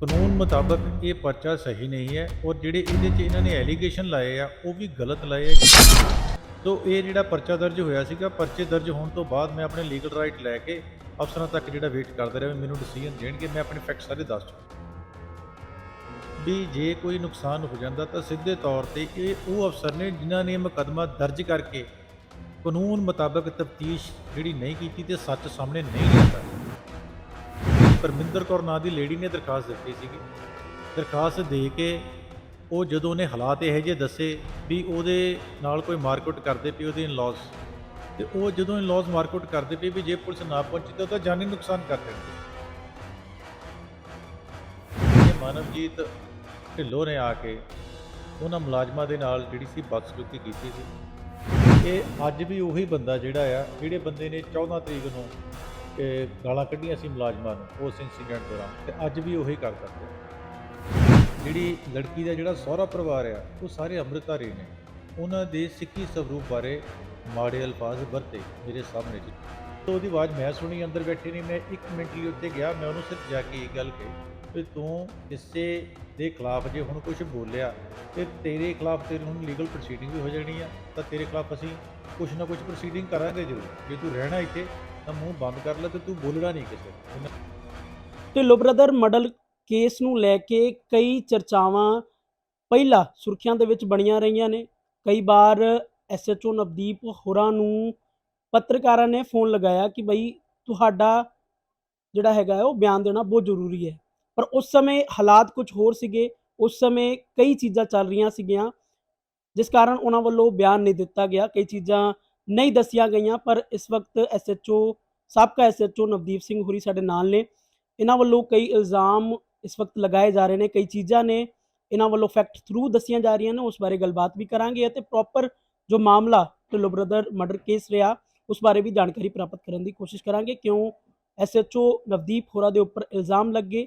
ਕਾਨੂੰਨ ਮੁਤਾਬਕ ਇਹ ਪਰਚਾ ਸਹੀ ਨਹੀਂ ਹੈ ਔਰ ਜਿਹੜੇ ਇਹਦੇ 'ਚ ਇਹਨਾਂ ਨੇ ਐਲੀਗੇਸ਼ਨ ਲਾਏ ਆ, ਉਹ ਵੀ ਗਲਤ ਲਾਏ ਆ। ਸੋ ਇਹ ਜਿਹੜਾ ਪਰਚਾ ਦਰਜ ਹੋਇਆ ਸੀਗਾ, ਪਰਚੇ ਦਰਜ ਹੋਣ ਤੋਂ ਬਾਅਦ ਮੈਂ ਆਪਣੇ ਲੀਗਲ ਰਾਈਟ ਲੈ ਕੇ ਅਫਸਰਾਂ ਤੱਕ ਜਿਹੜਾ ਵੇਟ ਕਰਦਾ ਰਿਹਾ ਵੀ ਮੈਨੂੰ ਡਿਸੀਜਨ ਦੇਣਗੇ, ਮੈਂ ਆਪਣੇ ਫੈਕਟ ਸਾਰੇ ਦੱਸ ਚੁੱਕਾ। ਵੀ ਜੇ ਕੋਈ ਨੁਕਸਾਨ ਹੋ ਜਾਂਦਾ ਤਾਂ ਸਿੱਧੇ ਤੌਰ ਤੇ ਇਹ ਉਹ ਅਫਸਰ ਨੇ ਜਿਨ੍ਹਾਂ ਨੇ ਇਹ ਮੁਕੱਦਮਾ ਦਰਜ ਕਰਕੇ ਕਾਨੂੰਨ ਮੁਤਾਬਕ ਤਫਤੀਸ਼ ਜਿਹੜੀ ਨਹੀਂ ਕੀਤੀ ਤੇ ਸੱਚ ਸਾਹਮਣੇ ਨਹੀਂ ਲਿਆਂਦਾ। ਪਰਮਿੰਦਰ ਕੌਰ ਨਾਂ ਦੀ ਲੇਡੀ ਨੇ ਦਰਖਾਸਤ ਦਿੱਤੀ ਸੀਗੀ। ਦਰਖਾਸਤ ਦੇ ਕੇ ਉਹ ਜਦੋਂ ਉਹਨੇ ਹਾਲਾਤ ਇਹੋ ਜਿਹੇ ਦੱਸੇ ਵੀ ਉਹਦੇ ਨਾਲ ਕੋਈ ਮਾਰਕਆਊਟ ਕਰਦੇ ਪਈ ਉਹਦੇ ਇਨ-ਲॉज ਤੇ ਉਹ ਜਦੋਂ ਇਨ-ਲॉज ਮਾਰਕਆਊਟ ਕਰਦੇ ਪਈ ਵੀ ਜੇ ਪੁਲਿਸ ਨਾ ਪਹੁੰਚੀ ਤਾਂ ਉਹਦਾ ਜਾਨੀ ਨੁਕਸਾਨ ਕਰ ਦੇਣਗੇ। ਇਹ ਮਾਨਵਜੀਤ ਢਿੱਲੋਂ ਨੇ ਆ ਕੇ ਉਹਨਾਂ ਮੁਲਾਜ਼ਮਾਂ ਦੇ ਨਾਲ ਜਿਹੜੀ ਸੀ ਬਦਸਲੂਕੀ ਕੀਤੀ ਸੀ। ਇਹ ਅੱਜ ਵੀ ਉਹੀ ਬੰਦਾ ਜਿਹੜਾ ਆ, ਜਿਹੜੇ ਬੰਦੇ ਨੇ 14 ਤਰੀਕ ਨੂੰ ਇਹ ਗਾਲਾਂ ਕੱਢੀਆਂ ਸੀ ਮੁਲਾਜ਼ਮਾਂ ਨੂੰ ਉਸ ਇਨਸੀਡੈਂਟ ਦੌਰਾਨ ਤੇ ਅੱਜ ਵੀ ਉਹੀ ਕਰ ਪਿਆ ਜਿਹੜੀ ਲੜਕੀ ਦਾ ਜਿਹੜਾ ਸਹੁਰਾ ਪਰਿਵਾਰ ਆ, ਉਹ ਸਾਰੇ ਅੰਮ੍ਰਿਤਧਾਰੀ ਨੇ। ਉਹਨਾਂ ਦੇ ਸਿੱਖੀ ਸਰੂਪ ਬਾਰੇ ਮਾੜੇ ਅਲਫਾਜ਼ ਵਰਤੇ ਮੇਰੇ ਸਾਹਮਣੇ ਜੀ। ਤੋਂ ਉਹਦੀ ਆਵਾਜ਼ ਮੈਂ ਸੁਣੀ, ਅੰਦਰ ਬੈਠੇ ਨਹੀਂ, ਮੈਂ 1 ਮਿੰਟ ਲਈ ਉੱਥੇ ਗਿਆ, ਮੈਂ ਉਹਨੂੰ ਸਿਰਫ ਜਾ ਕੇ ਇਹ ਗੱਲ ਕਹੀ ਵੀ ਤੂੰ ਕਿਸੇ ਦੇ ਖਿਲਾਫ ਜੇ ਹੁਣ ਕੁਝ ਬੋਲਿਆ, ਤੇ ਤੇਰੇ ਖਿਲਾਫ ਤੇਰੀ ਹੁਣ ਲੀਗਲ ਪ੍ਰੋਸੀਡਿੰਗ ਵੀ ਹੋ ਜਾਣੀ ਆ, ਤਾਂ ਤੇਰੇ ਖਿਲਾਫ ਅਸੀਂ ਕੁਝ ਨਾ ਕੁਝ ਪ੍ਰੋਸੀਡਿੰਗ ਕਰਾਂਗੇ ਜ਼ਰੂਰ। ਜੇ ਤੂੰ ਰਹਿਣਾ ਇੱਥੇ ਤਾਂ ਮੂੰਹ ਬੰਦ ਕਰ ਲੈ ਤੇ ਤੂੰ ਬੋਲਣਾ ਨਹੀਂ ਕਿਸੇ ਨੂੰ। ਢਿੱਲੋਂ ਬ੍ਰਦਰ ਮਰਡਰ ਕੇਸ ਨੂੰ ਲੈ ਕੇ ਕਈ ਚਰਚਾਵਾਂ ਪਹਿਲਾਂ ਸੁਰਖੀਆਂ ਦੇ ਵਿੱਚ ਬਣੀਆਂ ਰਹੀਆਂ ਨੇ। ਕਈ ਵਾਰ ਐਸਐਚਓ ਨਵਦੀਪ ਹੋਰਾਂ ਨੂੰ ਪੱਤਰਕਾਰਾਂ ਨੇ ਫੋਨ ਲਗਾਇਆ ਕਿ ਬਈ ਤੁਹਾਡਾ ਜਿਹੜਾ ਹੈਗਾ ਹੈ ਉਹ ਬਿਆਨ ਦੇਣਾ ਬਹੁਤ ਜ਼ਰੂਰੀ ਹੈ। ਪਰ ਉਸ ਸਮੇਂ ਹਾਲਾਤ ਕੁਝ ਹੋਰ ਸੀਗੇ, ਉਸ ਸਮੇਂ ਕਈ ਚੀਜ਼ਾਂ ਚੱਲ ਰਹੀਆਂ ਸੀਗੀਆਂ, ਜਿਸ ਕਾਰਨ ਉਹਨਾਂ ਵੱਲੋਂ ਬਿਆਨ ਨਹੀਂ ਦਿੱਤਾ ਗਿਆ। ਕਈ ਚੀਜ਼ਾਂ ਨਹੀਂ ਦੱਸੀਆਂ ਗਈਆਂ ਪਰ ਇਸ ਵਕਤ ਐਸਐਚਓ ਸਾਬਕਾ ਐਸਐਚਓ ਨਵਦੀਪ ਸਿੰਘ ਹੋਰੀ ਸਾਡੇ ਨਾਲ ਨੇ। ਇਹਨਾਂ ਵੱਲੋਂ ਕਈ ਇਲਜ਼ਾਮ ਇਸ ਵਕਤ ਲਗਾਏ ਜਾ ਰਹੇ ਨੇ ਕਈ ਚੀਜ਼ਾਂ ਨੇ ਇਹਨਾਂ ਵੱਲੋਂ ਫੈਕਟ ਥਰੂ ਦੱਸੀਆਂ ਜਾ ਰਹੀਆਂ ਨੇ ਉਸ ਬਾਰੇ ਗੱਲਬਾਤ ਵੀ ਕਰਾਂਗੇ ਅਤੇ ਪ੍ਰੋਪਰ ਜੋ ਮਾਮਲਾ ਢਿੱਲੋਂ ਬ੍ਰਦਰ ਮਰਡਰ ਕੇਸ ਰਿਹਾ ਉਸ ਬਾਰੇ ਵੀ ਜਾਣਕਾਰੀ ਪ੍ਰਾਪਤ ਕਰਨ ਦੀ ਕੋਸ਼ਿਸ਼ ਕਰਾਂਗੇ। ਕਿਉਂ ਐਸਐਚਓ ਨਵਦੀਪ ਹੋਰਾ ਦੇ ਉੱਪਰ ਇਲਜ਼ਾਮ ਲੱਗੇ?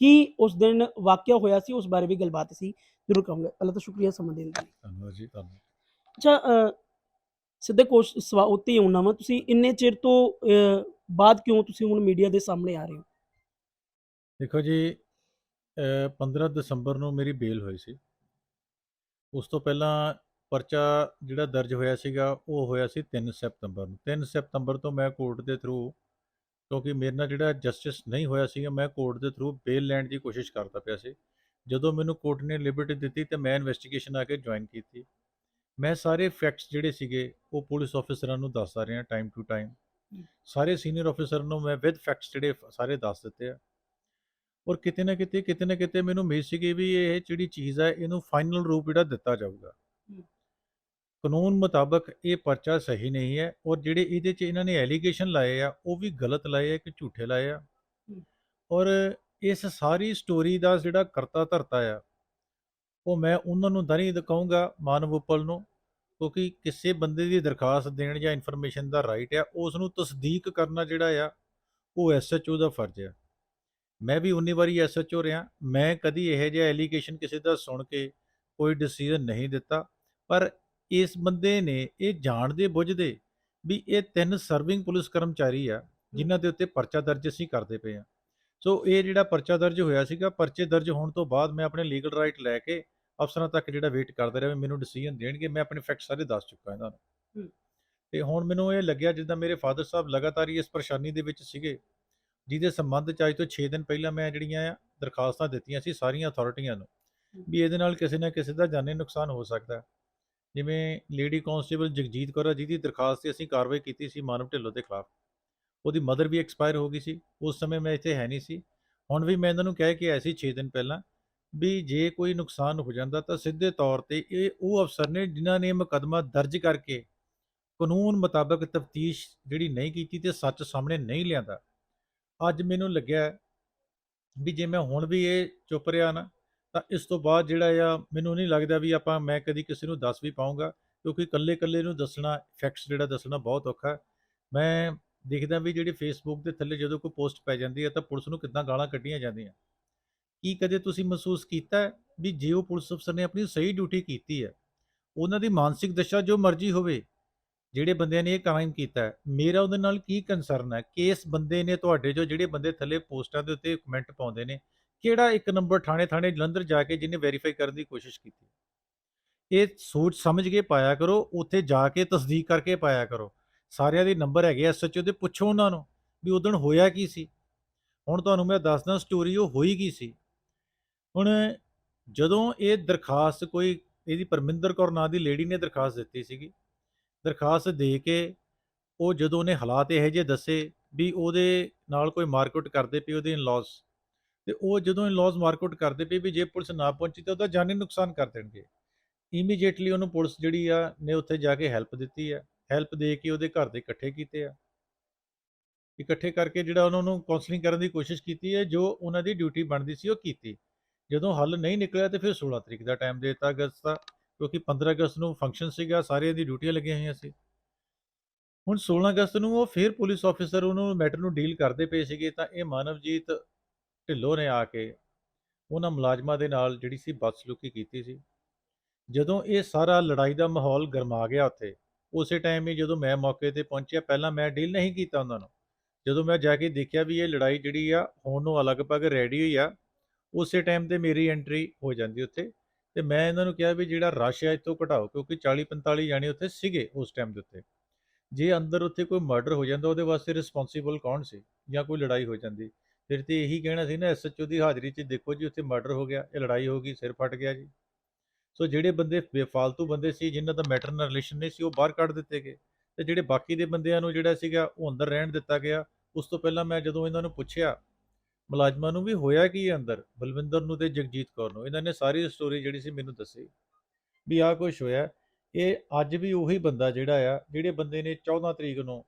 ਕੀ ਉਸ ਦਿਨ ਵਾਕਿਆ ਹੋਇਆ ਸੀ? ਉਸ ਬਾਰੇ ਵੀ ਗੱਲਬਾਤ ਅਸੀਂ ਜ਼ਰੂਰ ਕਰਾਂਗੇ। ਪਹਿਲਾਂ ਤਾਂ ਸ਼ੁਕਰੀਆ ਸਮਾਂ ਦੇਣ ਲਈ। ਧੰਨਵਾਦ ਜੀ ਧੰਨਵਾਦ। ਅੱਛਾ ਸਿੱਧੇ ਕੋਸ਼ ਸਵਾ ਉੱਤੇ ਹੀ ਆਉਣਾ ਵਾ। ਤੁਸੀਂ ਇੰਨੇ ਚਿਰ ਤੋਂ ਅ, ਬਾਅਦ ਕਿਉਂ ਤੁਸੀਂ ਹੁਣ ਮੀਡੀਆ ਦੇ ਸਾਹਮਣੇ ਆ ਰਹੇ ਹੋ? ਦੇਖੋ ਜੀ ਅ, 15 ਦਸੰਬਰ ਨੂੰ ਮੇਰੀ ਬੇਲ ਹੋਈ ਸੀ। ਉਸ ਤੋਂ ਪਹਿਲਾਂ ਪਰਚਾ ਜਿਹੜਾ ਦਰਜ ਹੋਇਆ ਸੀਗਾ ਉਹ ਹੋਇਆ ਸੀ 3 ਸਤੰਬਰ ਨੂੰ। 3 ਸਤੰਬਰ ਤੋਂ ਮੈਂ ਕੋਰਟ ਦੇ ਥਰੂ ਕਿਉਂਕਿ ਮੇਰੇ ਨਾਲ ਜਿਹੜਾ ਜਸਟਿਸ ਨਹੀਂ ਹੋਇਆ ਸੀਗਾ ਮੈਂ ਕੋਰਟ ਦੇ ਥਰੂ ਬੇਲ ਲੈਣ ਦੀ ਕੋਸ਼ਿਸ਼ ਕਰਦਾ ਪਿਆ ਸੀ। ਜਦੋਂ ਮੈਨੂੰ ਕੋਰਟ ਨੇ ਲਿਬਰਟੀ ਦਿੱਤੀ ਤੇ ਮੈਂ ਇਨਵੈਸਟੀਗੇਸ਼ਨ ਆ ਕੇ ਜੁਆਇਨ ਕੀਤੀ। ਮੈਂ ਸਾਰੇ ਫੈਕਟਸ ਜਿਹੜੇ ਸੀਗੇ ਉਹ ਪੁਲਿਸ ਆਫੀਸਰਾਂ ਨੂੰ ਦੱਸਦਾ ਰਿਹਾ ਟਾਈਮ ਟੂ ਟਾਈਮ ਸਾਰੇ ਸੀਨੀਅਰ ਆਫੀਸਰ ਨੂੰ ਮੈਂ ਵਿਦ ਫੈਕਟਸ ਜਿਹੜੇ ਸਾਰੇ ਦੱਸ ਦਿੱਤੇ ਆ। ਔਰ ਕਿਤੇ ਨਾ ਕਿਤੇ ਕਿਤੇ ਨਾ ਕਿਤੇ ਮੈਨੂੰ ਉਮੀਦ ਸੀਗੀ ਵੀ ਇਹ ਜਿਹੜੀ ਚੀਜ਼ ਹੈ ਇਹਨੂੰ ਫਾਈਨਲ ਰੂਪ ਜਿਹੜਾ ਦਿੱਤਾ ਜਾਊਗਾ। ਕਾਨੂੰਨ ਮੁਤਾਬਕ ਇਹ ਪਰਚਾ ਸਹੀ ਨਹੀਂ ਹੈ ਔਰ ਜਿਹੜੇ ਇਹਦੇ 'ਚ ਇਹਨਾਂ ਨੇ ਐਲੀਗੇਸ਼ਨ ਲਾਏ ਆ ਉਹ ਵੀ ਗਲਤ ਲਾਏ ਆ ਕਿ ਝੂਠੇ ਲਾਏ ਆ। ਔਰ ਇਸ ਸਾਰੀ ਸਟੋਰੀ ਦਾ ਜਿਹੜਾ ਕਰਤਾ ਧਰਤਾ ਆ ਉਹ ਮੈਂ ਉਹਨਾਂ ਨੂੰ ਤਾਂ ਨਹੀਂ ਕਹੂੰਗਾ ਮਾਨਵ ਉਪਲ ਨੂੰ, ਕਿਉਂਕਿ ਕਿਸੇ ਬੰਦੇ ਦੀ ਦਰਖਾਸਤ ਦੇਣ ਜਾਂ ਇਨਫੋਰਮੇਸ਼ਨ ਦਾ ਰਾਈਟ ਆ, ਉਸ ਨੂੰ ਤਸਦੀਕ ਕਰਨਾ ਜਿਹੜਾ ਆ, ਉਹ ਐਸਐਚਓ ਦਾ ਫਰਜ਼ ਆ। ਮੈਂ ਵੀ ਉਨੀ ਵਾਰੀ ਐਸਐਚਓ ਰਿਹਾ, ਮੈਂ ਕਦੀ ਇਹੋ ਜਿਹਾ ਐਲੀਗੇਸ਼ਨ ਕਿਸੇ ਦਾ ਸੁਣ ਕੇ ਕੋਈ ਡਿਸੀਜਨ ਨਹੀਂ ਦਿੱਤਾ, ਪਰ ਇਸ ਬੰਦੇ ਨੇ ਇਹ ਜਾਣਦੇ ਬੁੱਝਦੇ ਵੀ ਇਹ ਤਿੰਨ ਸਰਵਿੰਗ ਪੁਲਿਸ ਕਰਮਚਾਰੀ ਆ, ਜਿਨ੍ਹਾਂ ਦੇ ਉੱਤੇ ਪਰਚਾ ਦਰਜ ਅਸੀਂ ਕਰਦੇ ਪਏ ਆ। ਸੋ ਇਹ ਜਿਹੜਾ ਪਰਚਾ ਦਰਜ ਹੋਇਆ ਸੀਗਾ, ਪਰਚੇ ਦਰਜ ਹੋਣ ਤੋਂ ਬਾਅਦ ਮੈਂ ਆਪਣੇ ਲੀਗਲ ਰਾਈਟ ਲੈ ਕੇ ਅਫਸਰਾਂ ਤੱਕ ਜਿਹੜਾ ਵੇਟ ਕਰਦਾ ਰਿਹਾ ਵੀ ਮੈਨੂੰ ਡਿਸੀਜਨ ਦੇਣਗੇ ਮੈਂ ਆਪਣੇ ਫੈਕਟ ਸਾਰੇ ਦੱਸ ਚੁੱਕਾ ਇਹਨਾਂ ਨੂੰ। ਤੇ ਹੁਣ ਮੈਨੂੰ ਇਹ ਲੱਗਿਆ ਜਿੱਦਾਂ ਮੇਰੇ ਫਾਦਰ ਸਾਹਿਬ ਲਗਾਤਾਰ ਇਸ ਪਰੇਸ਼ਾਨੀ ਦੇ ਵਿੱਚ ਸੀਗੇ ਜਿਹਦੇ ਸੰਬੰਧ ਚ ਅੱਜ ਤੋਂ 6 ਦਿਨ ਪਹਿਲਾਂ ਮੈਂ ਜਿਹੜੀਆਂ ਆ ਦਰਖਾਸਤਾਂ ਦਿੱਤੀਆਂ ਸੀ ਸਾਰੀਆਂ ਅਥਾਰਟੀਆਂ ਨੂੰ ਵੀ ਇਹਦੇ ਨਾਲ ਕਿਸੇ ਨਾ ਕਿਸੇ ਦਾ ਜਾਨੀ ਨੁਕਸਾਨ ਹੋ ਸਕਦਾ। ਜਿਵੇਂ ਲੇਡੀ ਕਾਂਸਟੇਬਲ ਜਗਜੀਤ ਕੌਰ ਜਿਹਦੀ ਦਰਖਾਸਤ ਤੇ ਅਸੀਂ ਕਾਰਵਾਈ ਕੀਤੀ ਸੀ ਮਾਨਵ ਢਿੱਲੋਂ ਦੇ ਖਿਲਾਫ ਉਹਦੀ ਮਦਰ ਵੀ ਐਕਸਪਾਇਰ ਹੋ ਗਈ ਸੀ ਉਸ ਸਮੇਂ ਮੈਂ ਇੱਥੇ ਹੈ ਨਹੀਂ ਸੀ ਹੁਣ ਵੀ ਮੈਂ ਇਹਨਾਂ ਨੂੰ ਕਹਿ ਕੇ ਆਇਆ ਸੀ 6 ਦਿਨ ਪਹਿਲਾਂ ਵੀ ਜੇ ਕੋਈ ਨੁਕਸਾਨ ਹੋ ਜਾਂਦਾ ਤਾਂ ਸਿੱਧੇ ਤੌਰ ਤੇ ਇਹ ਉਹ ਅਫਸਰ ਨੇ ਜਿਨ੍ਹਾਂ ਨੇ ਇਹ ਮੁਕੱਦਮਾ ਦਰਜ ਕਰਕੇ ਕਾਨੂੰਨ ਮੁਤਾਬਕ ਤਫਤੀਸ਼ ਜਿਹੜੀ ਨਹੀਂ ਕੀਤੀ ਤੇ ਸੱਚ ਸਾਹਮਣੇ ਨਹੀਂ ਲਿਆਂਦਾ। ਅੱਜ ਮੈਨੂੰ ਲੱਗਿਆ ਵੀ ਜੇ ਮੈਂ ਹੁਣ ਵੀ ਇਹ ਚੁੱਪ ਰਿਹਾ ਨਾ, ਤਾਂ ਇਸ ਤੋਂ ਬਾਅਦ ਜਿਹੜਾ ਆ ਮੈਨੂੰ ਨਹੀਂ ਲੱਗਦਾ ਵੀ ਆਪਾਂ ਮੈਂ ਕਦੀ ਕਿਸੇ ਨੂੰ ਦੱਸ ਵੀ ਪਾਉਂਗਾ ਕਿਉਂਕਿ ਇਕੱਲੇ ਇਕੱਲੇ ਨੂੰ ਦੱਸਣਾ ਫੈਕਟਸ ਜਿਹੜਾ ਦੱਸਣਾ ਬਹੁਤ ਔਖਾ। ਮੈਂ ਦੇਖਦਾ ਵੀ ਜਿਹੜੀ ਫੇਸਬੁੱਕ ਦੇ ਥੱਲੇ ਜਦੋਂ ਕੋਈ ਪੋਸਟ ਪੈ ਜਾਂਦੀ ਹੈ ਤਾਂ ਪੁਲਿਸ ਨੂੰ ਕਿੱਦਾਂ ਗਾਲਾਂ ਕੱਢੀਆਂ ਜਾਂਦੀਆਂ। ਕੀ ਕਦੇ ਤੁਸੀਂ ਮਹਿਸੂਸ ਕੀਤਾ ਵੀ ਜੇ ਉਹ ਪੁਲਿਸ ਅਫਸਰ ਨੇ ਆਪਣੀ ਸਹੀ ਡਿਊਟੀ ਕੀਤੀ ਹੈ, ਉਹਨਾਂ ਦੀ ਮਾਨਸਿਕ ਦਸ਼ਾ ਜੋ ਮਰਜ਼ੀ ਹੋਵੇ, ਜਿਹੜੇ ਬੰਦਿਆਂ ਨੇ ਇਹ ਕ੍ਰਾਈਮ ਕੀਤਾ ਹੈ, ਮੇਰਾ ਉਹਦੇ ਨਾਲ ਕੀ ਕੰਸਰਨ ਹੈ? ਕਿ ਬੰਦੇ ਨੇ ਤੁਹਾਡੇ ਜੋ ਜਿਹੜੇ ਬੰਦੇ ਥੱਲੇ ਪੋਸਟਾਂ ਦੇ ਉੱਤੇ ਕਮੈਂਟ ਪਾਉਂਦੇ ਨੇ, ਕਿਹੜਾ ਇੱਕ ਨੰਬਰ ਥਾਣੇ ਥਾਣੇ ਜਲੰਧਰ ਜਾ ਕੇ ਜਿਹਨੇ ਵੈਰੀਫਾਈ ਕਰਨ ਦੀ ਕੋਸ਼ਿਸ਼ ਕੀਤੀ ਇਹ ਸੋਚ ਸਮਝ ਕੇ ਪਾਇਆ ਕਰੋ, ਉੱਥੇ ਜਾ ਕੇ ਤਸਦੀਕ ਕਰਕੇ ਪਾਇਆ ਕਰੋ। ਸਾਰਿਆਂ ਦੇ ਨੰਬਰ ਹੈਗੇ ਐਸਐਚਓ ਦੇ, ਪੁੱਛੋ ਉਹਨਾਂ ਨੂੰ ਵੀ ਉਦੋਂ ਹੋਇਆ ਕੀ ਸੀ? ਹੁਣ ਤੁਹਾਨੂੰ ਮੈਂ ਦੱਸਦਾ ਸਟੋਰੀ ਉਹ ਹੋਈ ਕੀ ਸੀ? ਹੁਣ ਜਦੋਂ ਇਹ ਦਰਖਾਸਤ ਕੋਈ, ਇਹਦੀ ਪਰਮਿੰਦਰ ਕੌਰ ਨਾਂ ਦੀ ਲੇਡੀ ਨੇ ਦਰਖਾਸਤ ਦਿੱਤੀ ਸੀਗੀ, ਦਰਖਾਸਤ ਦੇ ਕੇ ਉਹ ਜਦੋਂ ਉਹਨੇ ਹਾਲਾਤ ਇਹੋ ਜਿਹੇ ਦੱਸੇ ਵੀ ਉਹਦੇ ਨਾਲ ਕੋਈ ਮਾਰਕੁੱਟ ਕਰਦੇ ਪਈ ਉਹਦੇ ਇਨ-ਲॉज ਤੇ ਉਹ ਜਦੋਂ ਇਨ-ਲॉज ਮਾਰਕੁੱਟ ਕਰਦੇ ਪਏ ਵੀ ਜੇ ਪੁਲਿਸ ਨਾ ਪਹੁੰਚੀ ਤਾਂ ਉਹਦਾ ਜਾਨੀ ਨੁਕਸਾਨ ਕਰ ਦੇਣਗੇ। ਇਮੀਡੀਏਟਲੀ ਉਹਨੂੰ ਪੁਲਿਸ ਜਿਹੜੀ ਆ, ਨੇ ਉੱਥੇ ਜਾ ਕੇ ਹੈਲਪ ਦਿੱਤੀ ਆ ਹੈਲਪ ਦੇ ਕੇ ਉਹਦੇ ਘਰ ਦੇ ਇਕੱਠੇ ਕੀਤੇ ਆ। ਇਕੱਠੇ ਕਰਕੇ ਜਿਹੜਾ ਉਹਨਾਂ ਨੂੰ ਕਾਉਂਸਲਿੰਗ ਕਰਨ ਦੀ ਕੋਸ਼ਿਸ਼ ਕੀਤੀ ਹੈ ਜੋ ਉਹਨਾਂ ਦੀ ਡਿਊਟੀ ਬਣਦੀ ਸੀ ਉਹ ਕੀਤੀ। ਜਦੋਂ ਹੱਲ ਨਹੀਂ ਨਿਕਲਿਆ ਤੇ ਫਿਰ 16 ਤਰੀਕ ਦਾ ਟਾਈਮ ਦੇ ਦਿੱਤਾ ਅਗਸਤ ਦਾ, ਕਿਉਂਕਿ 15 ਅਗਸਤ ਨੂੰ ਫੰਕਸ਼ਨ ਸੀਗਾ, ਸਾਰਿਆਂ ਦੀ ਡਿਊਟੀਆਂ ਲੱਗੀਆਂ ਹੋਈਆਂ ਸੀ। ਹੁਣ 16 ਅਗਸਤ ਨੂੰ ਉਹ ਫਿਰ ਪੁਲਿਸ ਆਫੀਸਰ ਉਹਨੂੰ ਮੈਟਰ ਨੂੰ ਡੀਲ ਕਰਦੇ ਪਏ ਸੀਗੇ, ਤਾਂ ਇਹ ਮਾਨਵਜੀਤ ਢਿੱਲੋਂ ਨੇ ਆ ਕੇ ਉਹਨਾਂ ਮੁਲਾਜ਼ਮਾਂ ਦੇ ਨਾਲ ਜਿਹੜੀ ਸੀ ਬਦਸਲੂਕੀ ਕੀਤੀ ਸੀ। ਜਦੋਂ ਇਹ ਸਾਰਾ ਲੜਾਈ ਦਾ ਮਾਹੌਲ ਗਰਮਾ ਗਿਆ ਉੱਥੇ, ਉਸੇ ਟਾਈਮ ਹੀ ਜਦੋਂ ਮੈਂ ਮੌਕੇ ਤੇ ਪਹੁੰਚਿਆ, ਪਹਿਲਾਂ ਮੈਂ ਡੀਲ ਨਹੀਂ ਕੀਤਾ ਉਹਨਾਂ ਨੂੰ। ਜਦੋਂ ਮੈਂ ਜਾ ਕੇ ਦੇਖਿਆ ਵੀ ਇਹ ਲੜਾਈ ਜਿਹੜੀ ਆ, ਹੋਣ ਨੂੰ ਲਗਭਗ ਰੈਡੀ ਹੋਈ ਆ ਉਸੇ ਟਾਈਮ ਤੇ ਮੇਰੀ ਐਂਟਰੀ ਹੋ ਜਾਂਦੀ ਉੱਥੇ। ਤੇ ਮੈਂ ਇਹਨਾਂ ਨੂੰ ਕਿਹਾ ਵੀ ਜਿਹੜਾ ਰਸ਼ ਹੈ ਇਤੋਂ ਘਟਾਓ, ਕਿਉਂਕਿ 40 45 ਜਾਣੇ ਉੱਥੇ ਸੀਗੇ ਉਸ ਟਾਈਮ ਦੇ ਉੱਤੇ। ਜੇ ਅੰਦਰ ਉੱਥੇ ਕੋਈ ਮਰਡਰ ਹੋ ਜਾਂਦਾ, ਉਹਦੇ ਵਾਸਤੇ ਰਿਸਪੌਂਸੀਬਲ ਕੌਣ ਸੀ? ਜਾਂ ਕੋਈ ਲੜਾਈ ਹੋ ਜਾਂਦੀ? ਫਿਰ ਤੇ ਇਹੀ ਕਹਿਣਾ ਸੀ ਨਾ ਐਸਐਚਓ ਦੀ ਹਾਜ਼ਰੀ 'ਚ ਦੇਖੋ ਜੀ, ਉੱਥੇ ਮਰਡਰ ਹੋ ਗਿਆ, ਇਹ ਲੜਾਈ ਹੋ ਗਈ, ਸਿਰ ਫਟ ਗਿਆ ਜੀ। ਸੋ ਜਿਹੜੇ ਬੰਦੇ ਬੇਫਾਲਤੂ ਬੰਦੇ ਸੀ, ਜਿਨ੍ਹਾਂ ਦਾ ਮੈਟਰ ਨਾਲ ਰਿਲੇਸ਼ਨ ਨਹੀਂ ਸੀ, ਉਹ ਬਾਹਰ ਕੱਢ ਦਿੱਤੇ ਗਏ। ਤੇ ਜਿਹੜੇ ਬਾਕੀ ਦੇ ਬੰਦਿਆਂ ਨੂੰ ਜਿਹੜਾ ਸੀਗਾ, ਉਹ ਅੰਦਰ ਰਹਿਣ ਦਿੱਤਾ ਗਿਆ। ਉਸ ਤੋਂ ਪਹਿਲਾਂ ਮੈਂ ਜਦੋਂ ਇਹਨਾਂ ਨੂੰ ਪੁੱਛਿਆ ਮੁਲਾਜ਼ਮਾਂ ਨੂੰ ਵੀ ਹੋਇਆ ਕੀ ਅੰਦਰ? ਬਲਵਿੰਦਰ ਨੂੰ ਤੇ ਜਗਜੀਤ ਕੌਰ ਨੂੰ। ਇਹਨਾਂ ਨੇ ਸਾਰੀ ਸਟੋਰੀ ਜਿਹੜੀ ਸੀ ਮੈਨੂੰ ਦੱਸੀ ਵੀ ਆਹ ਕੁਝ ਹੋਇਆ। ਇਹ ਅੱਜ ਵੀ ਉਹੀ ਬੰਦਾ ਜਿਹੜਾ ਆ, ਜਿਹੜੇ ਬੰਦੇ ਨੇ 14 ਤਰੀਕ ਨੂੰ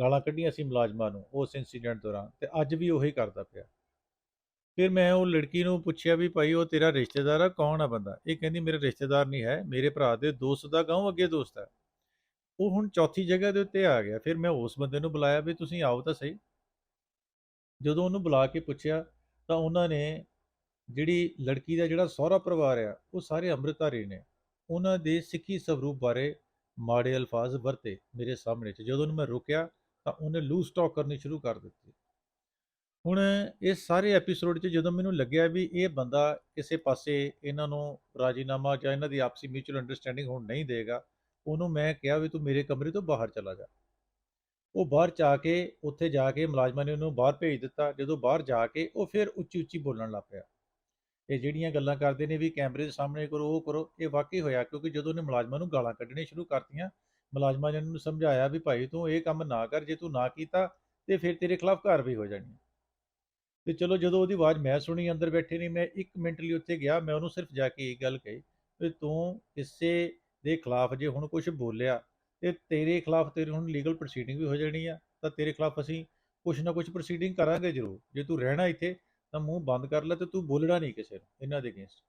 ਗਾਲਾਂ ਕੱਢੀਆਂ ਸੀ ਮੁਲਾਜ਼ਮਾਂ ਨੂੰ ਉਸ ਇਨਸੀਡੈਂਟ ਦੌਰਾਨ ਤੇ ਅੱਜ ਵੀ ਉਹੀ ਕਰਦਾ ਪਿਆ। ਫਿਰ ਮੈਂ ਉਹ ਲੜਕੀ ਨੂੰ ਪੁੱਛਿਆ ਵੀ ਭਾਈ ਉਹ ਤੇਰਾ ਰਿਸ਼ਤੇਦਾਰ ਆ, ਕੌਣ ਆ ਬੰਦਾ? ਇਹ ਕਹਿੰਦੀ, ਮੇਰੇ ਰਿਸ਼ਤੇਦਾਰ ਨਹੀਂ ਹੈ, ਮੇਰੇ ਭਰਾ ਦੇ ਦੋਸਤ ਦਾ ਗਾਉਂ ਅੱਗੇ ਦੋਸਤ ਹੈ। ਉਹ ਹੁਣ ਚੌਥੀ ਜਗ੍ਹਾ ਦੇ ਉੱਤੇ ਆ ਗਿਆ। ਫਿਰ ਮੈਂ ਉਸ ਬੰਦੇ ਨੂੰ ਬੁਲਾਇਆ ਵੀ ਤੁਸੀਂ ਆਓ ਤਾਂ ਸਹੀ। ਜਦੋਂ ਉਹਨੂੰ ਬੁਲਾ ਕੇ ਪੁੱਛਿਆ ਤਾਂ ਉਹਨਾਂ ਨੇ ਜਿਹੜੀ ਲੜਕੀ ਦਾ ਜਿਹੜਾ ਸਹੁਰਾ ਪਰਿਵਾਰ ਆ, ਉਹ ਸਾਰੇ ਅੰਮ੍ਰਿਤਧਾਰੀ ਨੇ। ਉਹਨਾਂ ਦੇ ਸਿੱਖੀ ਸਵਰੂਪ ਬਾਰੇ ਮਾੜੇ ਅਲਫਾਜ਼ ਵਰਤੇ ਮੇਰੇ ਸਾਹਮਣੇ 'ਚ। ਜਦੋਂ ਉਹਨੂੰ ਮੈਂ ਰੁਕਿਆ ਤਾਂ ਉਹਨੇ ਲੂਜ਼ ਟਾਕ ਕਰਨੀ ਸ਼ੁਰੂ ਕਰ ਦਿੱਤੀ। ਹੁਣ ਇਹ ਸਾਰੇ ਐਪੀਸੋਡ 'ਚ ਜਦੋਂ ਮੈਨੂੰ ਲੱਗਿਆ ਵੀ ਇਹ ਬੰਦਾ ਕਿਸੇ ਪਾਸੇ ਇਹਨਾਂ ਨੂੰ ਰਾਜੀਨਾਮਾ ਜਾਂ ਇਹਨਾਂ ਦੀ ਆਪਸੀ ਮਿਊਚੁਅਲ ਅੰਡਰਸਟੈਂਡਿੰਗ ਹੁਣ ਨਹੀਂ ਦੇਗਾ, ਉਹਨੂੰ ਮੈਂ ਕਿਹਾ ਵੀ ਤੂੰ ਮੇਰੇ ਕਮਰੇ ਤੋਂ ਬਾਹਰ ਚਲਾ ਜਾ। ਉਹ ਬਾਹਰ ਜਾ ਕੇ, ਉੱਥੇ ਜਾ ਕੇ ਮੁਲਾਜ਼ਮਾਂ ਨੇ ਉਹਨੂੰ ਬਾਹਰ ਭੇਜ ਦਿੱਤਾ। ਜਦੋਂ ਬਾਹਰ ਜਾ ਕੇ ਉਹ ਫਿਰ ਉੱਚੀ ਉੱਚੀ ਬੋਲਣ ਲੱਗ ਪਿਆ। ਇਹ ਜਿਹੜੀਆਂ ਗੱਲਾਂ ਕਰਦੇ ਨੇ ਵੀ ਕੈਮਰੇ ਦੇ ਸਾਹਮਣੇ ਕਰੋ, ਉਹ ਕਰੋ, ਇਹ ਵਾਕਈ ਹੋਇਆ ਕਿਉਂਕਿ ਜਦੋਂ ਉਹਨੇ ਮੁਲਾਜ਼ਮਾਂ ਨੂੰ ਗਾਲਾਂ ਕੱਢਣੀਆਂ ਸ਼ੁਰੂ ਕਰਤੀਆਂ, ਮੁਲਾਜ਼ਮਾਂ ਨੇ ਉਹਨੂੰ ਸਮਝਾਇਆ ਵੀ ਭਾਈ ਤੂੰ ਇਹ ਕੰਮ ਨਾ ਕਰ, ਜੇ ਤੂੰ ਨਾ ਕੀਤਾ ਤੇ ਫਿਰ ਤੇਰੇ ਖਿਲਾਫ ਕਾਰਵਾਈ ਹੋ ਜਾਣੀ ਹੈ। ਤੇ ਚਲੋ ਜਦੋਂ ਉਹਦੀ ਆਵਾਜ਼ ਮੈਂ ਸੁਣੀ, ਅੰਦਰ ਬੈਠੇ ਨਹੀਂ, ਮੈਂ 1 ਮਿੰਟ ਲਈ ਉੱਥੇ ਗਿਆ, ਮੈਂ ਉਹਨੂੰ ਸਿਰਫ ਜਾ ਕੇ ਇਹ ਗੱਲ ਕਹੀ ਵੀ ਤੂੰ ਕਿਸੇ ਦੇ ਖਿਲਾਫ ਜੇ ਹੁਣ ਕੁਝ ਬੋਲਿਆ ਤੇ ਤੇਰੇ ਖਿਲਾਫ ਤੇਰੀ ਹੁਣ ਲੀਗਲ ਪ੍ਰੋਸੀਡਿੰਗ ਵੀ ਹੋ ਜਾਣੀ ਆ, ਤਾਂ ਤੇਰੇ ਖਿਲਾਫ ਅਸੀਂ ਕੁਝ ਨਾ ਕੁਝ ਪ੍ਰੋਸੀਡਿੰਗ ਕਰਾਂਗੇ ਜ਼ਰੂਰ। ਜੇ ਤੂੰ ਰਹਿਣਾ ਇੱਥੇ, ਤਾਂ ਮੂੰਹ ਬੰਦ ਕਰ ਲੈ ਤੇ ਤੂੰ ਬੋਲਣਾ ਨਹੀਂ ਕਿਸੇ ਨੂੰ, ਇਹਨਾਂ ਦੇ ਅਗੇਂਸਟ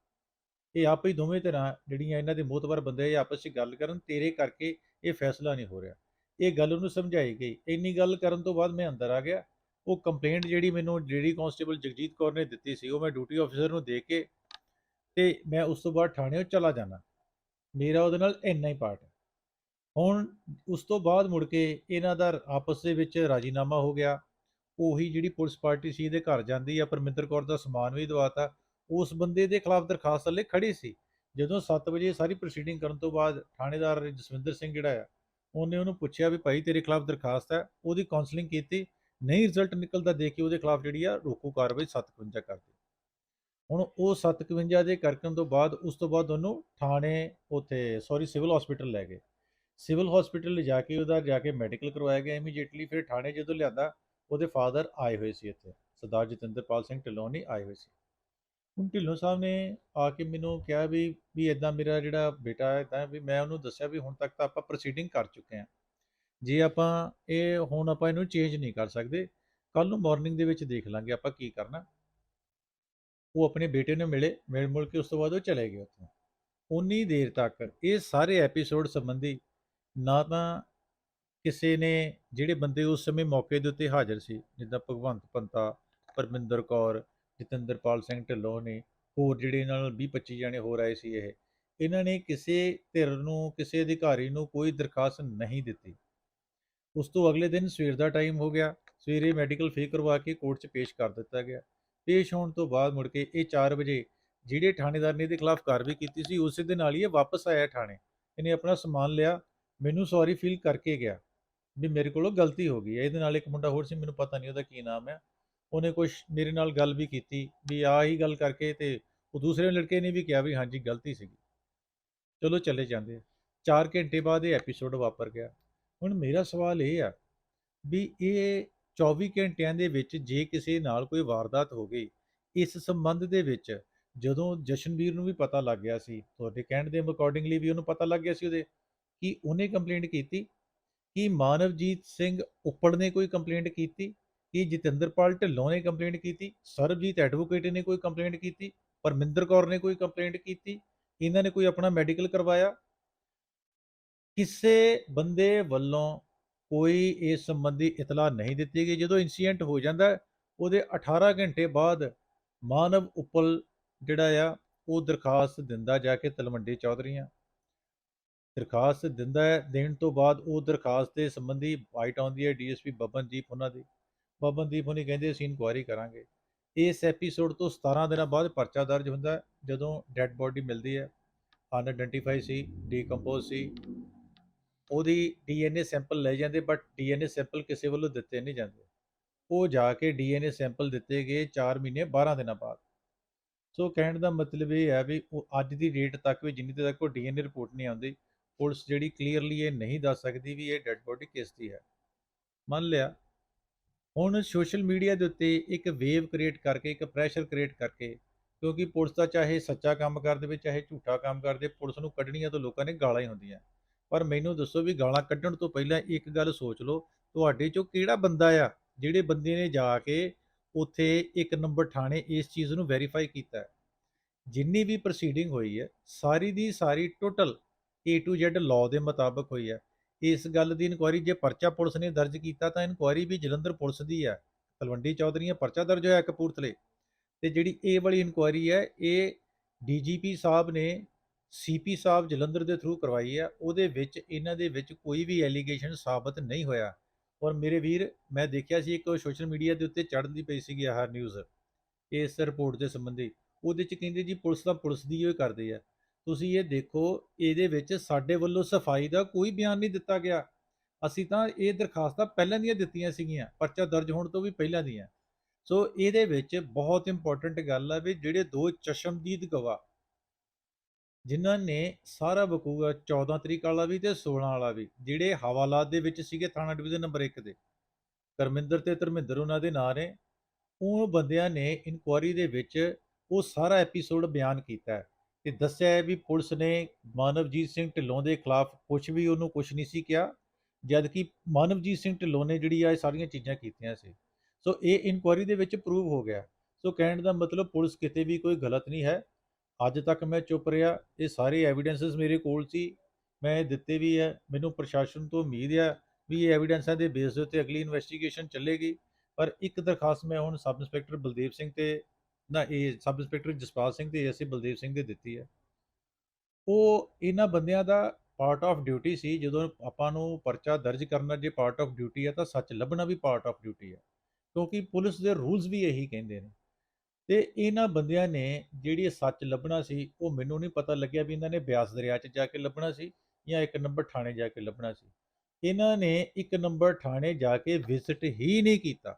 ਇਹ ਆਪ ਹੀ ਦੋਵੇਂ ਤਰ੍ਹਾਂ ਜਿਹੜੀਆਂ ਇਹਨਾਂ ਦੇ ਮੋਤਬਰ ਬੰਦੇ ਇਹ ਆਪਸ ਵਿੱਚ ਗੱਲ ਕਰਨ, ਤੇਰੇ ਕਰਕੇ ਇਹ ਫੈਸਲਾ ਨਹੀਂ ਹੋ ਰਿਹਾ। ਇਹ ਗੱਲ ਉਹਨੂੰ ਸਮਝਾਈ ਗਈ। ਇੰਨੀ ਗੱਲ ਕਰਨ ਤੋਂ ਬਾਅਦ ਮੈਂ ਅੰਦਰ ਆ ਗਿਆ। ਉਹ ਕੰਪਲੇਂਟ ਜਿਹੜੀ ਮੈਨੂੰ ਜਿਹੜੀ ਕਾਂਸਟੇਬਲ ਜਗਜੀਤ ਕੌਰ ਨੇ ਦਿੱਤੀ ਸੀ, ਉਹ ਮੈਂ ਡਿਊਟੀ ਅਫਸਰ ਨੂੰ ਦੇ ਕੇ ਤੇ ਮੈਂ ਉਸ ਤੋਂ ਬਾਅਦ ਥਾਣੇ ਚਲਾ ਜਾਣਾ। ਮੇਰਾ ਉਹਦੇ ਨਾਲ ਇੰਨਾ ਹੀ ਪਾਰਟ ਹੁਣ ਉਸ ਤੋਂ ਬਾਅਦ ਮੁੜ ਕੇ ਇਹਨਾਂ ਦਾ ਆਪਸ ਦੇ ਵਿੱਚ ਰਾਜੀਨਾਮਾ ਹੋ ਗਿਆ। ਉਹੀ ਜਿਹੜੀ ਪੁਲਿਸ ਪਾਰਟੀ ਸੀ, ਇਹਦੇ ਘਰ ਜਾਂਦੀ ਆ, ਪਰਮਿੰਦਰ ਕੌਰ ਦਾ ਸਮਾਨ ਵੀ ਦਵਾਤਾ ਉਸ ਬੰਦੇ ਦੇ ਖਿਲਾਫ ਦਰਖਾਸਤ ਥੱਲੇ ਖੜੀ ਸੀ। ਜਦੋਂ 7 ਵਜੇ ਸਾਰੀ ਪ੍ਰੋਸੀਡਿੰਗ ਕਰਨ ਤੋਂ ਬਾਅਦ ਥਾਣੇਦਾਰ ਜਸਵਿੰਦਰ ਸਿੰਘ ਜਿਹੜਾ ਆ, ਉਹਨੇ ਉਹਨੂੰ ਪੁੱਛਿਆ ਵੀ ਭਾਈ ਤੇਰੇ ਖਿਲਾਫ ਦਰਖਾਸਤ ਹੈ, ਉਹਦੀ ਕਾਉਂਸਲਿੰਗ ਕੀਤੀ, ਨਹੀਂ ਰਿਜ਼ਲਟ ਨਿਕਲਦਾ ਦੇਖ ਕੇ ਉਹਦੇ ਖਿਲਾਫ ਜਿਹੜੀ ਆ ਰੋਕੂ ਕਾਰਵਾਈ 57 ਕਰਤੀ ਹੁਣ ਉਹ 57 ਦੇ ਕਰਕਣ ਤੋਂ ਬਾਅਦ ਉਸ ਤੋਂ ਬਾਅਦ ਉਹਨੂੰ ਥਾਣੇ, ਉੱਥੇ ਸੌਰੀ ਸਿਵਲ ਹਸਪੀਟਲ ਲੈ ਗਏ। ਸਿਵਲ ਹਸਪੀਟਲ ਲਿਜਾ ਕੇ, ਉਹਦਾ ਜਾ ਕੇ ਮੈਡੀਕਲ ਕਰਵਾਇਆ ਗਿਆ। ਇਮੀਡੀਏਟਲੀ ਫਿਰ ਥਾਣੇ ਜਦੋਂ ਲਿਆਂਦਾ, ਉਹਦੇ ਫਾਦਰ ਆਏ ਹੋਏ ਸੀ ਇੱਥੇ। ਸਰਦਾਰ ਜਤਿੰਦਰਪਾਲ ਸਿੰਘ ਢਿੱਲੋਂ ਆਏ ਹੋਏ ਸੀ। ਹੁਣ ਢਿੱਲੋਂ ਸਾਹਿਬ ਨੇ ਆ ਕੇ ਮੈਨੂੰ ਕਿਹਾ ਵੀ ਵੀ ਇਦਾਂ ਮੇਰਾ ਜਿਹੜਾ ਬੇਟਾ ਹੈ, ਤਾਂ ਵੀ ਮੈਂ ਉਹਨੂੰ ਦੱਸਿਆ ਵੀ ਹੁਣ ਤੱਕ ਤਾਂ ਆਪਾਂ ਪ੍ਰੋਸੀਡਿੰਗ ਕਰ ਚੁੱਕੇ ਹਾਂ। ਜੇ ਆਪਾਂ ਇਹ, ਹੁਣ ਆਪਾਂ ਇਹਨੂੰ ਚੇਂਜ ਨਹੀਂ ਕਰ ਸਕਦੇ ਕੱਲ ਨੂੰ ਮਾਰਨਿੰਗ ਦੇ ਵਿੱਚ ਦੇਖ ਲਾਂਗੇ ਆਪਾਂ ਕੀ ਕਰਨਾ। ਉਹ ਆਪਣੇ ਬੇਟੇ ਨੂੰ ਮਿਲੇ ਮਿਲ ਮੁਲ ਕੇ ਉਸ ਤੋਂ ਬਾਅਦ ਉਹ ਚਲੇ ਗਏ ਉੱਥੋਂ। ਉਨੀ ਦੇਰ ਤੱਕ ਇਹ ਸਾਰੇ ਐਪੀਸੋਡ ਸੰਬੰਧੀ ਨਾ ਤਾਂ ਕਿਸੇ ਨੇ ਜਿਹੜੇ ਬੰਦੇ ਉਸ ਸਮੇਂ ਮੌਕੇ ਦੇ ਉੱਤੇ ਹਾਜ਼ਰ ਸੀ, ਜਿੱਦਾਂ ਭਗਵੰਤ ਪੰਤਾ ਪਰਮਿੰਦਰ ਕੌਰ, ਜਤਿੰਦਰਪਾਲ ਸਿੰਘ ਢਿੱਲੋਂ ਨੇ, ਹੋਰ ਜਿਹੜੇ ਨਾਲ 20 25 ਜਣੇ ਹੋਰ ਆਏ ਸੀ ਇਹ, ਇਹਨਾਂ ਨੇ ਕਿਸੇ ਧਿਰ ਨੂੰ, ਕਿਸੇ ਅਧਿਕਾਰੀ ਨੂੰ ਕੋਈ ਦਰਖਾਸਤ ਨਹੀਂ ਦਿੱਤੀ। ਉਸ ਤੋਂ ਅਗਲੇ ਦਿਨ ਸਵੇਰ ਦਾ ਟਾਈਮ ਹੋ ਗਿਆ, ਸਵੇਰੇ ਮੈਡੀਕਲ ਫੇ ਕਰਵਾ ਕੇ ਕੋਰਟ 'ਚ ਪੇਸ਼ ਕਰ ਦਿੱਤਾ ਗਿਆ। ਪੇਸ਼ ਹੋਣ ਤੋਂ ਬਾਅਦ ਮੁੜ ਕੇ ਇਹ 4 ਵਜੇ ਜਿਹੜੇ ਥਾਣੇਦਾਰ ਨੇ ਇਹਦੇ ਖਿਲਾਫ ਕਾਰਵਾਈ ਕੀਤੀ ਸੀ, ਉਸੇ ਦੇ ਨਾਲ ਹੀ ਇਹ ਵਾਪਸ ਆਇਆ ਥਾਣੇ। ਇਹਨੇ ਆਪਣਾ ਸਮਾਨ ਲਿਆ ਮੈਨੂੰ ਸੌਰੀ ਫੀਲ ਕਰਕੇ ਗਿਆ ਵੀ ਮੇਰੇ ਕੋਲੋਂ ਗਲਤੀ ਹੋ ਗਈ ਹੈ। ਇਹਦੇ ਨਾਲ ਇੱਕ ਮੁੰਡਾ ਹੋਰ ਸੀ, ਮੈਨੂੰ ਪਤਾ ਨਹੀਂ ਉਹਦਾ ਕੀ ਨਾਮ ਹੈ। ਉਹਨੇ ਕੁਝ ਮੇਰੇ ਨਾਲ ਗੱਲ ਵੀ ਕੀਤੀ ਵੀ ਆ ਹੀ ਗੱਲ ਕਰਕੇ ਤੇ ਉਹ ਦੂਸਰੇ ਲੜਕੇ ਨੇ ਵੀ ਕਿਹਾ ਵੀ ਹਾਂਜੀ, ਗਲਤੀ ਸੀਗੀ। ਚਲੋ ਚਲੇ ਜਾਂਦੇ 4 ਘੰਟੇ ਬਾਅਦ ਇਹ ਐਪੀਸੋਡ ਵਾਪਰ ਗਿਆ। ਹੁਣ ਮੇਰਾ ਸਵਾਲ ਇਹ ਆ ਵੀ ਇਹ 24 ਘੰਟਿਆਂ ਦੇ ਵਿੱਚ ਜੇ ਕਿਸੇ ਨਾਲ ਕੋਈ ਵਾਰਦਾਤ ਹੋ ਗਈ, ਇਸ ਸੰਬੰਧ ਦੇ ਵਿੱਚ ਜਦੋਂ ਜਸ਼ਨਵੀਰ ਨੂੰ ਵੀ ਪਤਾ ਲੱਗ ਗਿਆ ਸੀ, ਤੁਹਾਡੇ ਕਹਿਣ ਦੇ ਅਕੋਰਡਿੰਗਲੀ ਵੀ ਉਹਨੂੰ ਪਤਾ ਲੱਗ ਗਿਆ ਸੀ ਉਹਦੇ? ਕਿ ਉਹਨੇ ਕੰਪਲੇਂਟ ਕੀਤੀ, ਕਿ ਮਾਨਵਜੀਤ ਸਿੰਘ ਉੱਪੜ ਨੇ ਕੋਈ ਕੰਪਲੇਂਟ ਕੀਤੀ, ਕਿ ਜਤਿੰਦਰਪਾਲ ਢਿੱਲੋਂ ਨੇ ਕੰਪਲੇਂਟ ਕੀਤੀ, ਸਰਬਜੀਤ ਐਡਵੋਕੇਟ ਨੇ ਕੋਈ ਕੰਪਲੇਂਟ ਕੀਤੀ, ਪਰਮਿੰਦਰ ਕੌਰ ਨੇ ਕੋਈ ਕੰਪਲੇਂਟ ਕੀਤੀ, ਇਹਨਾਂ ਨੇ ਕੋਈ ਆਪਣਾ ਮੈਡੀਕਲ ਕਰਵਾਇਆ? ਕਿਸੇ ਬੰਦੇ ਵੱਲੋਂ ਕੋਈ ਇਸ ਸੰਬੰਧੀ ਇਤਲਾਹ ਨਹੀਂ ਦਿੱਤੀ ਗਈ। ਜਦੋਂ ਇਨਸੀਡੈਂਟ ਹੋ ਜਾਂਦਾ, ਉਹਦੇ 18 ਘੰਟੇ ਬਾਅਦ ਮਾਨਵ ਉੱਪਲ ਜਿਹੜਾ ਆ, ਉਹ ਦਰਖਾਸਤ ਦਿੰਦਾ ਜਾ ਕੇ ਤਲਵੰਡੀ ਚੌਧਰੀਆਂ। ਦਰਖਾਸਤ ਦਿੰਦਾ ਹੈ। ਦੇਣ ਤੋਂ ਬਾਅਦ ਉਹ ਦਰਖਾਸਤ ਦੇ ਸੰਬੰਧੀ ਵਾਈਟ ਆਉਂਦੀ ਹੈ ਡੀਐਸਪੀ ਬਬਨਦੀਪ ਉਹਨਾਂ ਦੀ। ਬਬਨਦੀਪ ਉਹਨੇ ਕਹਿੰਦੇ ਅਸੀਂ ਇਨਕੁਆਇਰੀ ਕਰਾਂਗੇ। ਇਸ ਐਪੀਸੋਡ ਤੋਂ 17 ਦਿਨਾਂ ਬਾਅਦ ਪਰਚਾ ਦਰਜ ਹੁੰਦਾ ਹੈ, ਜਦੋਂ ਡੈੱਡ ਬੋਡੀ ਮਿਲਦੀ ਹੈ। ਅਨਆਇਡੈਂਟੀਫਾਈ ਸੀ ਡੀਕੰਪੋਜ਼ ਸੀ। ਉਹਦੀ ਡੀਐਨਏ ਸੈਂਪਲ ਲੈ ਜਾਂਦੇ ਬਟ ਡੀਐਨਏ ਸੈਂਪਲ ਕਿਸੇ ਵੱਲੋਂ ਦਿੱਤੇ ਨਹੀਂ ਜਾਂਦੇ। ਉਹ ਜਾ ਕੇ ਡੀਐਨਏ ਸੈਂਪਲ ਦਿੱਤੇ ਗਏ 4 ਮਹੀਨੇ 12 ਦਿਨਾਂ ਬਾਅਦ। ਸੋ ਕਹਿਣ ਦਾ ਮਤਲਬ ਇਹ ਹੈ ਵੀ ਉਹ ਅੱਜ ਦੀ ਡੇਟ ਤੱਕ ਵੀ ਜਿੰਨੀ ਦੇਰ ਤੱਕ ਉਹ ਡੀਐਨਏ ਰਿਪੋਰਟ ਨਹੀਂ ਆਉਂਦੀ ਪੁਲਿਸ ਜਿਹੜੀ ਕਲੀਅਰਲੀ ਇਹ ਨਹੀਂ ਦੱਸ ਸਕਦੀ ਵੀ ਇਹ ਡੈੱਡ ਬੋਡੀ ਕਿਸ ਦੀ ਹੈ। ਮੰਨ ਲਿਆ, ਹੁਣ ਸੋਸ਼ਲ ਮੀਡੀਆ ਦੇ ਉੱਤੇ ਇੱਕ ਵੇਵ ਕ੍ਰੀਏਟ ਕਰਕੇ, ਇੱਕ ਪ੍ਰੈਸ਼ਰ ਕ੍ਰੀਏਟ ਕਰਕੇ, ਕਿਉਂਕਿ ਪੁਲਿਸ ਦਾ ਚਾਹੇ ਸੱਚਾ ਕੰਮ ਕਰ ਦੇਵੇ, ਚਾਹੇ ਝੂਠਾ ਕੰਮ ਕਰਦੇ ਪੁਲਿਸ ਨੂੰ ਕੱਢਣੀਆਂ ਤਾਂ ਲੋਕਾਂ ਨੇ ਗਾਲਾਂ ਹੀ ਹੁੰਦੀਆਂ। ਪਰ ਮੈਨੂੰ ਦੱਸੋ ਵੀ ਗਾਲਾਂ ਕੱਢਣ ਤੋਂ ਪਹਿਲਾਂ ਇੱਕ ਗੱਲ ਸੋਚ ਲਓ, ਤੁਹਾਡੇ ਚੋਂ ਕਿਹੜਾ ਬੰਦਾ ਆ ਜਿਹੜੇ ਬੰਦੇ ਨੇ ਜਾ ਕੇ ਉੱਥੇ ਇੱਕ ਨੰਬਰ ਥਾਣੇ ਇਸ ਚੀਜ਼ ਨੂੰ ਵੈਰੀਫਾਈ ਕੀਤਾ ਜਿੰਨੀ ਵੀ ਪ੍ਰੋਸੀਡਿੰਗ ਹੋਈ ਹੈ, ਸਾਰੀ ਦੀ ਸਾਰੀ total A to Z law ਦੇ ਮੁਤਾਬਕ ਹੋਈ ਹੈ। ਇਸ ਗੱਲ ਦੀ ਇਨਕੁਆਇਰੀ ਜੇ ਪਰਚਾ ਪੁਲਿਸ ਨੇ ਦਰਜ ਕੀਤਾ ਤਾਂ ਇਨਕੁਆਇਰੀ ਵੀ ਜਲੰਧਰ ਪੁਲਿਸ ਦੀ ਹੈ। ਤਲਵੰਡੀ ਚੌਧਰੀਆਂ, ਪਰਚਾ ਦਰਜ ਹੋਇਆ ਕਪੂਰਥਲੇ। ਤੇ ਜਿਹੜੀ ਇਹ ਵਾਲੀ ਇਨਕੁਆਇਰੀ ਹੈ, ਇਹ ਡੀਜੀਪੀ ਸਾਹਿਬ ਨੇ ਸੀਪੀ ਸਾਹਿਬ ਜਲੰਧਰ ਦੇ ਥਰੂ ਕਰਵਾਈ ਹੈ। ਉਹਦੇ ਵਿੱਚ, ਇਹਨਾਂ ਦੇ ਵਿੱਚ ਕੋਈ ਵੀ ਐਲੀਗੇਸ਼ਨ ਸਾਬਤ ਨਹੀਂ ਹੋਇਆ। ਔਰ ਮੇਰੇ ਵੀਰ, ਮੈਂ ਦੇਖਿਆ ਸੀ ਇੱਕ ਸੋਸ਼ਲ ਮੀਡੀਆ ਦੇ ਉੱਤੇ ਚੜ੍ਹਦੀ ਪਈ ਸੀਗੀ ਆਹ ਨਿਊਜ਼ ਇਸ ਰਿਪੋਰਟ ਦੇ ਸੰਬੰਧੀ। ਉਹਦੇ ਚ ਕਹਿੰਦੇ ਜੀ, ਪੁਲਿਸ ਤਾਂ ਪੁਲਿਸ ਦੀ ਉਹ ਕਰਦੇ ਆ। ਤੁਸੀਂ ਇਹ ਦੇਖੋ, ਇਹਦੇ ਵਿੱਚ ਸਾਡੇ ਵੱਲੋਂ ਸਫ਼ਾਈ ਦਾ ਕੋਈ ਬਿਆਨ ਨਹੀਂ ਦਿੱਤਾ ਗਿਆ। ਅਸੀਂ ਤਾਂ ਇਹ ਦਰਖਾਸਤਾਂ ਪਹਿਲਾਂ ਦੀਆਂ ਦਿੱਤੀਆਂ ਸੀਗੀਆਂ, ਪਰਚਾ ਦਰਜ ਹੋਣ ਤੋਂ ਵੀ ਪਹਿਲਾਂ ਦੀਆਂ। ਸੋ ਇਹਦੇ ਵਿੱਚ ਬਹੁਤ ਇੰਪੋਰਟੈਂਟ ਗੱਲ ਆ ਵੀ ਜਿਹੜੇ ਦੋ ਚਸ਼ਮਦੀਦ ਗਵਾ ਜਿਨ੍ਹਾਂ ਨੇ ਸਾਰਾ ਵਕੂਆ 14 ਤਰੀਕ ਵਾਲਾ ਵੀ ਤੇ 16 ਵਾਲਾ ਵੀ, ਜਿਹੜੇ ਹਵਾਲਾਤ ਦੇ ਵਿੱਚ ਸੀਗੇ ਥਾਣਾ ਡਿਵੀਜ਼ਨ ਨੰਬਰ 1 ਦੇ ਕਰਮਿੰਦਰ ਤੇ ਧਰਮਿੰਦਰ ਉਹਨਾਂ ਦੇ ਨਾਂ ਨੇ, ਉਹ ਬੰਦਿਆਂ ਨੇ ਇਨਕੁਆਰੀ ਦੇ ਵਿੱਚ ਉਹ ਸਾਰਾ ਐਪੀਸੋਡ ਬਿਆਨ ਕੀਤਾ ਹੈ। ਤੇ ਦੱਸਿਆ ਹੈ ਵੀ ਪੁਲਿਸ ਨੇ ਮਾਨਵਜੀਤ ਸਿੰਘ ਢਿੱਲੋਂ ਦੇ ਖਿਲਾਫ ਕੁਝ ਵੀ ਉਹਨੂੰ ਕੁਝ ਨਹੀਂ ਸੀ ਕਿਹਾ ਜਦ ਕਿ ਮਾਨਵਜੀਤ ਸਿੰਘ ਢਿੱਲੋਂ ਨੇ ਜਿਹੜੀ ਆ ਇਹ ਸਾਰੀਆਂ ਚੀਜ਼ਾਂ ਕੀਤੀਆਂ ਸੀ। ਸੋ ਇਹ ਇਨਕੁਆਇਰੀ ਦੇ ਵਿੱਚ ਪ੍ਰੂਵ ਹੋ ਗਿਆ। ਸੋ ਕਹਿਣ ਦਾ ਮਤਲਬ ਪੁਲਿਸ ਕਿਤੇ ਵੀ ਕੋਈ ਗਲਤ ਨਹੀਂ ਹੈ। ਅੱਜ ਤੱਕ ਮੈਂ ਚੁੱਪ ਰਿਹਾ, ਇਹ ਸਾਰੇ ਐਵੀਡੈਂਸਸ ਮੇਰੇ ਕੋਲ ਸੀ। ਮੈਂ ਇਹ ਦਿੱਤੇ ਵੀ ਹੈ। ਮੈਨੂੰ ਪ੍ਰਸ਼ਾਸਨ ਤੋਂ ਉਮੀਦ ਹੈ ਵੀ ਇਹ ਐਵੀਡੈਂਸਾਂ ਦੇ ਬੇਸ ਦੇ ਉੱਤੇ ਅਗਲੀ ਇਨਵੈਸਟੀਗੇਸ਼ਨ ਚੱਲੇਗੀ। ਪਰ ਇੱਕ ਦਰਖਾਸਤ ਮੈਂ ਹੁਣ ਸਬ ਇੰਸਪੈਕਟਰ ਬਲਦੇਵ ਸਿੰਘ ਤੇ ਨਾ ਇਹ ਸਬ ਇੰਸਪੈਕਟਰ ਜਸਪਾਲ ਸਿੰਘ ਤੇ ਐਸਏ ਬਲਦੇਵ ਸਿੰਘ ਦੇ ਦਿੱਤੀ ਹੈ। ਉਹ ਇਹਨਾਂ ਬੰਦਿਆਂ ਦਾ ਪਾਰਟ ਆਫ ਡਿਊਟੀ ਸੀ, ਜਦੋਂ ਆਪਾਂ ਨੂੰ ਪਰਚਾ ਦਰਜ ਕਰਨਾ ਜੇ ਪਾਰਟ ਆਫ ਡਿਊਟੀ ਹੈ ਤਾਂ ਸੱਚ ਲੱਭਣਾ ਵੀ ਪਾਰਟ ਆਫ ਡਿਊਟੀ ਹੈ, ਕਿਉਂਕਿ ਪੁਲਿਸ ਦੇ ਰੂਲਸ ਵੀ ਇਹੀ ਕਹਿੰਦੇ ਨੇ। ਤੇ ਇਹਨਾਂ ਬੰਦਿਆਂ ਨੇ ਜਿਹੜੀ ਇਹ ਸੱਚ ਲੱਭਣਾ ਸੀ, ਉਹ ਮੈਨੂੰ ਨਹੀਂ ਪਤਾ ਲੱਗਿਆ ਵੀ ਇਹਨਾਂ ਨੇ ਬਿਆਸ ਦਰਿਆ 'ਚ ਜਾ ਕੇ ਲੱਭਣਾ ਸੀ ਜਾਂ ਇੱਕ ਨੰਬਰ ਥਾਣੇ ਜਾ ਕੇ ਲੱਭਣਾ ਸੀ। ਇਹਨਾਂ ਨੇ ਇੱਕ ਨੰਬਰ ਥਾਣੇ ਜਾ ਕੇ ਵਿਜ਼ਿਟ ਹੀ ਨਹੀਂ ਕੀਤਾ।